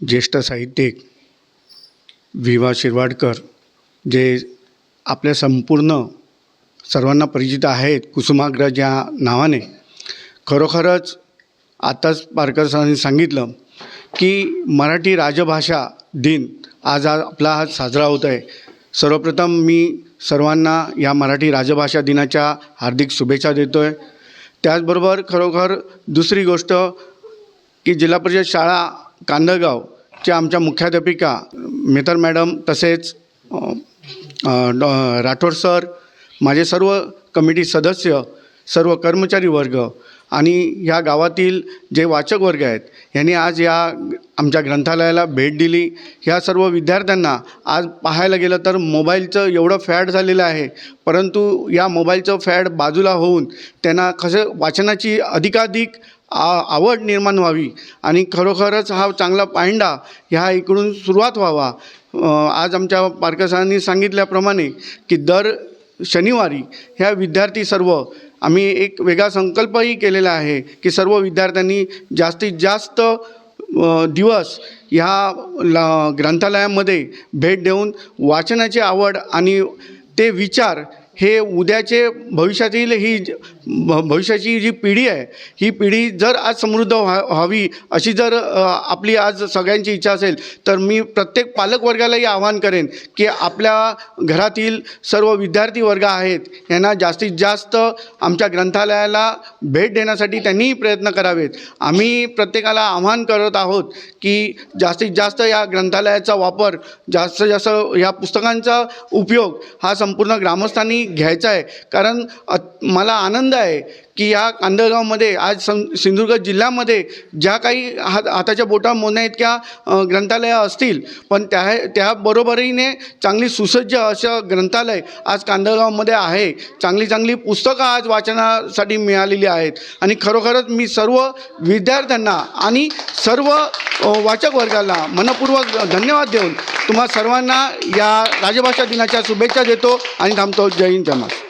ज्येष्ठ साहित्यिक विवा शिरवाडकर जे आपल्या संपूर्ण सर्वांना परिचित आहेत कुसुमाग्रज या नावाने. खरोखरच आताच पारकर सरांनी सांगितलं की मराठी राजभाषा दिन आज आज आपला हा साजरा होत आहे सर्वप्रथम मी सर्वांना या मराठी राजभाषा दिनाच्या हार्दिक शुभेच्छा देतो आहे त्याचबरोबर खरोखर दुसरी गोष्ट की जिल्हा परिषद शाळा कांदळगावच्या आमच्या मुख्याध्यापिका मेहतर मॅडम तसेच डॉ राठोड सर माझे सर्व कमिटी सदस्य सर्व कर्मचारी वर्ग आणि ह्या गावातील जे वाचक वर्ग आहेत यांनी आज या आमच्या ग्रंथालयाला भेट दिली. ह्या सर्व विद्यार्थ्यांना आज पाहायला गेलं तर मोबाईलचं एवढं फॅड झालेलं आहे परंतु या मोबाईलचं फॅड बाजूला होऊन त्यांना कसं वाचनाची अधिकाधिक आ आवड निर्माण व्हावी. आणि खरोखरच हा चांगला पायंडा ह्या इकडून सुरुवात व्हावा. आज आमच्या पारकसरांनी सांगितल्याप्रमाणे की दर शनिवारी ह्या विद्यार्थी सर्व आम्ही एक वेगळा संकल्पही केलेला आहे की सर्व विद्यार्थ्यांनी जास्तीत जास्त दिवस ह्या ला ग्रंथालयामध्ये भेट देऊन वाचनाची आवड आणि ते विचार हे उद्याचे भविष्यातील ही भ- भविष्याची जी पिढी आहे ही पिढी जर आज समृद्ध व्हा व्हावी अशी जर आपली आज सगळ्यांची इच्छा असेल तर मी प्रत्येक पालकवर्गालाही आवाहन करेन की आपल्या घरातील सर्व विद्यार्थी वर्ग आहेत यांना जास्तीत जास्त आमच्या ग्रंथालयाला भेट देण्यासाठी त्यांनीही प्रयत्न करावेत. आम्ही प्रत्येकाला आवाहन करत आहोत की जास्तीत जास्त या ग्रंथालयाचा वापर जास्तीत जास्त या पुस्तकांचा उपयोग हा संपूर्ण ग्रामस्थांनी घ्यायचा आहे. कारण मला आनंद आहे की या कांदळगावमध्ये आज सं सिंधुदुर्ग जिल्ह्यामध्ये ज्या काही हात हाताच्या बोटा मोन्या इतक्या ग्रंथालयं असतील पण त्या त्याबरोबरीने चांगली सुसज्ज असं ग्रंथालय आज कांदळगावमध्ये आहे. चांगली चांगली पुस्तकं आज वाचनासाठी मिळालेली आहेत. आणि खरोखरच मी सर्व विद्यार्थ्यांना आणि सर्व वाचक वर्गाला मनपूर्वक धन्यवाद देऊन तुम्हा सर्वांना या राजभाषा दिनाच्या शुभेच्छा देतो आणि थांबतो. जय हिंद जय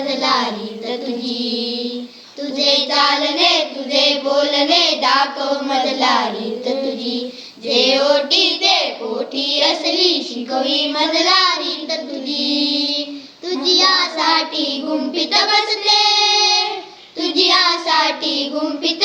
बदलारीत तुझी. तुझे चालणे तुझे बोलणे दाखव मजलारीत तुझी. जे ओटी ते पोटी असली शिकवी मजलारीत तुझी. तुझी यासाठी गुंफित बसते. तुझी यासाठी गुंफित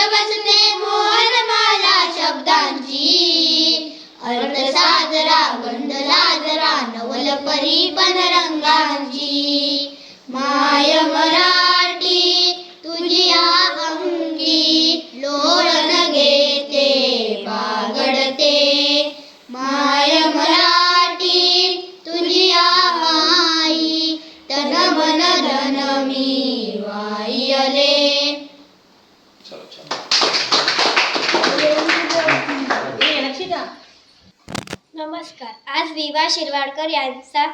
आज शिरवाडकर यांचा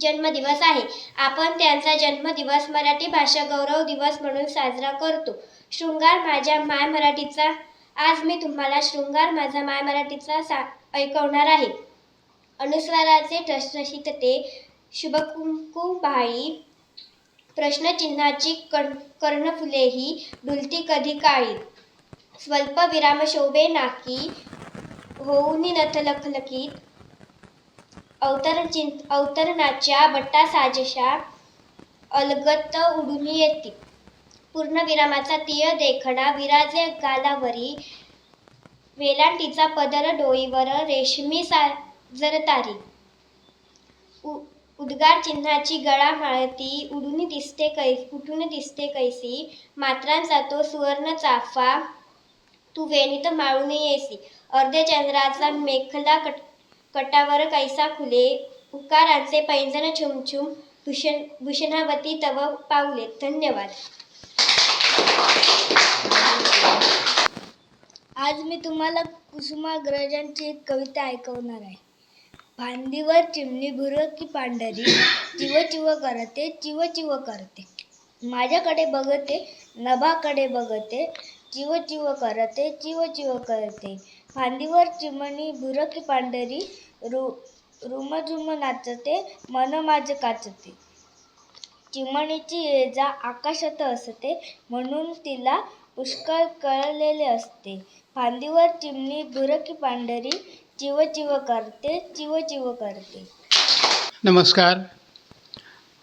जन्मदिवस आहे. आपण त्यांचा जन्मदिवस मराठी भाषा गौरव दिवस म्हणून साजरा करतो. शृंगार माझ्या माय मराठीचा. आज मी तुम्हाला शृंगार माझा माय मराठीचा सा ऐकवणार आहे. अनुस्वाराचे ठसठशीतते शुभकुंकू बाळी प्रश्नचिन्हाची कण कर्णफुलेही डुलती कधी काळी? स्वल्प विराम शोभे नाकी. होऊनी नथलखलखीत अवतर चिं अवतरणाच्या बट्टा साजेशा अलगत उडून येती. पूर्णविरामाचा तीय देखणा विराजे गालावरी वेलांटीचा पदर डोईवर रेशमी साजरतारी उ उद्गार चिन्हाची गळा माळती उडून दिसते कै उठून दिसते कैसी मात्रांचा तो सुवर्ण चाफा तू वेणीत माळून येसी. अर्धे चंद्राचा मेखला कट कटावर कैसा खुले? उकारांचे पैंजण छुमछुम भूषण भूषणावती तव पावले. धन्यवाद. आज मी तुम्हाला कुसुमाग्रजांची एक कविता ऐकवणार आहे. भांडीवर चिमणी भुरकी पांढरी? चिव चिव करते चिव चिव करते. माझ्याकडे बघते नभाकडे बघते. चिव चिव करते चिव चिव करते. फांदीवर चिमणी बुरकी पांढरी रु रुमझुम नाचते मन माझे काचते. चिमणीची ये जा आकाशात असते म्हणून तिला पुष्कळ कळलेले असते. फांदीवर चिमणी बुरकी पांढरी चिव चिव करते चिव चिव करते. नमस्कार.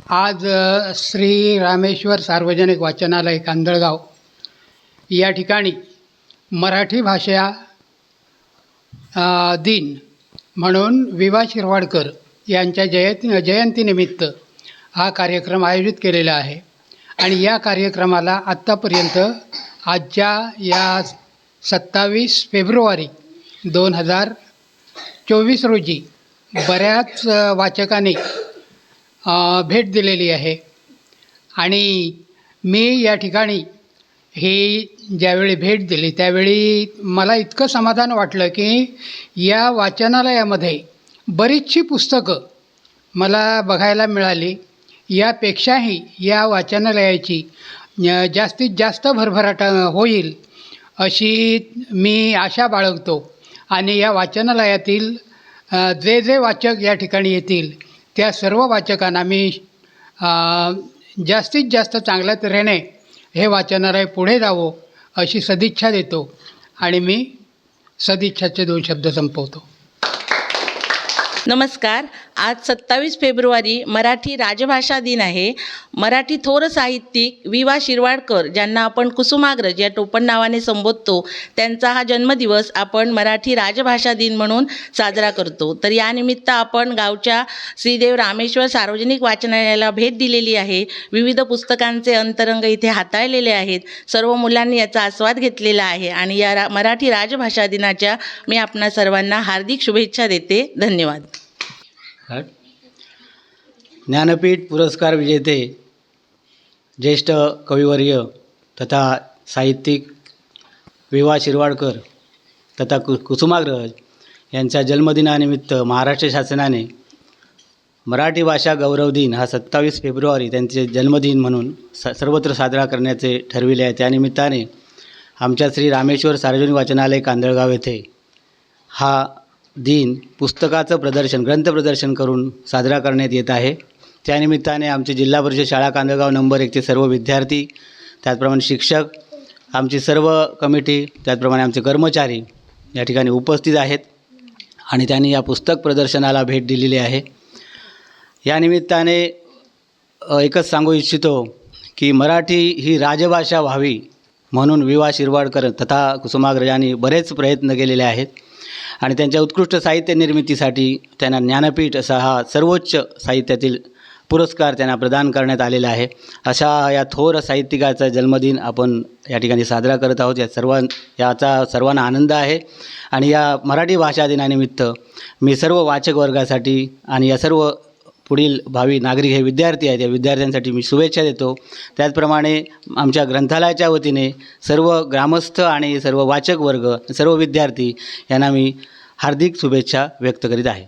आज श्री रामेश्वर सार्वजनिक वाचनालय कांदळगाव. या ठिकाणी मराठी भाषा दिन म्हणून विवा शिरवाडकर यांच्या जयंती जयंतीनिमित्त हा कार्यक्रम आयोजित केलेला आहे. आणि या कार्यक्रमाला आत्तापर्यंत आजच्या या सत्तावीस फेब्रुवारी दोन हजार चोवीस रोजी बऱ्याच वाचकाने वाचकांनी भेट दिलेली आहे. आणि मी या ठिकाणी ही ज्यावेळी भेट दिली त्यावेळी मला इतकं समाधान वाटलं की या वाचनालयामध्ये बरीचशी पुस्तकं मला बघायला मिळाली. यापेक्षाही या वाचनालयाची जास्तीत जास्त भरभराट होईल अशी मी आशा बाळगतो. आणि या वाचनालयातील जे जे वाचक या ठिकाणी येतील त्या सर्व वाचकांना मी जास्तीत जास्त चांगल्या तऱ्हेने हे वाचनालय पुढे जावो अशी सदिच्छा देतो. आणि मी सदिच्छाचे दोन शब्द संपवतो. नमस्कार. आज सत्तावीस फेब्रुवारी मराठी राजभाषा दिन आहे. मराठी थोर साहित्यिक वि वा शिरवाडकर ज्यांना आपण कुसुमाग्रज या टोपण नावाने संबोधतो त्यांचा हा जन्मदिवस आपण मराठी राजभाषा दिन म्हणून साजरा करतो. तर यानिमित्त आपण गावच्या श्रीदेव रामेश्वर सार्वजनिक वाचनालयाला भेट दिलेली आहे. विविध पुस्तकांचे अंतरंग इथे हाताळलेले आहेत. सर्व मुलांनी याचा आस्वाद घेतलेला आहे आणि या रा मराठी राजभाषा दिनाच्या मी आपणा सर्वांना हार्दिक शुभेच्छा देते. धन्यवाद. ज्ञानपीठ पुरस्कार विजेते ज्येष्ठ कविवर्य तथा साहित्यिक विवा शिरवाडकर तथा कु कुसुमाग्रज यांच्या जन्मदिनानिमित्त महाराष्ट्र शासनाने मराठी भाषा गौरव दिन हा सत्तावीस फेब्रुवारी त्यांचे जन्मदिन म्हणून स सर्वत्र साजरा करण्याचे ठरविले आहे. त्यानिमित्ताने आमच्या श्री रामेश्वर सार्वजनिक वाचनालय कांदळगाव येथे हा दिन पुस्तकाचं प्रदर्शन ग्रंथ प्रदर्शन करून साजरा करण्यात येत आहे. त्यानिमित्ताने आमचे जिल्हा परिषद शाळा कांदळगाव नंबर एकचे सर्व विद्यार्थी त्याचप्रमाणे शिक्षक आमची सर्व कमिटी त्याचप्रमाणे आमचे कर्मचारी या ठिकाणी उपस्थित आहेत आणि त्यांनी या पुस्तक प्रदर्शनाला भेट दिलेली आहे. या निमित्ताने एकच सांगू इच्छितो की मराठी ही राजभाषा व्हावी म्हणून वि वा शिरवाडकर तथा कुसुमाग्रजांनी बरेच प्रयत्न केलेले आहेत. आणि त्यांच्या उत्कृष्ट साहित्य निर्मितीसाठी त्यांना ज्ञानपीठ असा हा सर्वोच्च साहित्यातील पुरस्कार त्यांना प्रदान करण्यात आलेला आहे. अशा या थोर साहित्यिकाचा जन्मदिन आपण या ठिकाणी साजरा करत आहोत. या सर्वां याचा सर्वांना आनंद आहे. आणि या मराठी भाषा दिनानिमित्त मी सर्व वाचक वर्गासाठी आणि या सर्व पुढील भावी नागरिक हे विद्यार्थी आहेत. या विद्यार्थ्यांसाठी मी शुभेच्छा देतो. त्याचप्रमाणे आमच्या ग्रंथालयाच्या वतीने सर्व ग्रामस्थ आणि सर्व वाचक वर्ग सर्व विद्यार्थी यांना मी हार्दिक शुभेच्छा व्यक्त करीत आहे.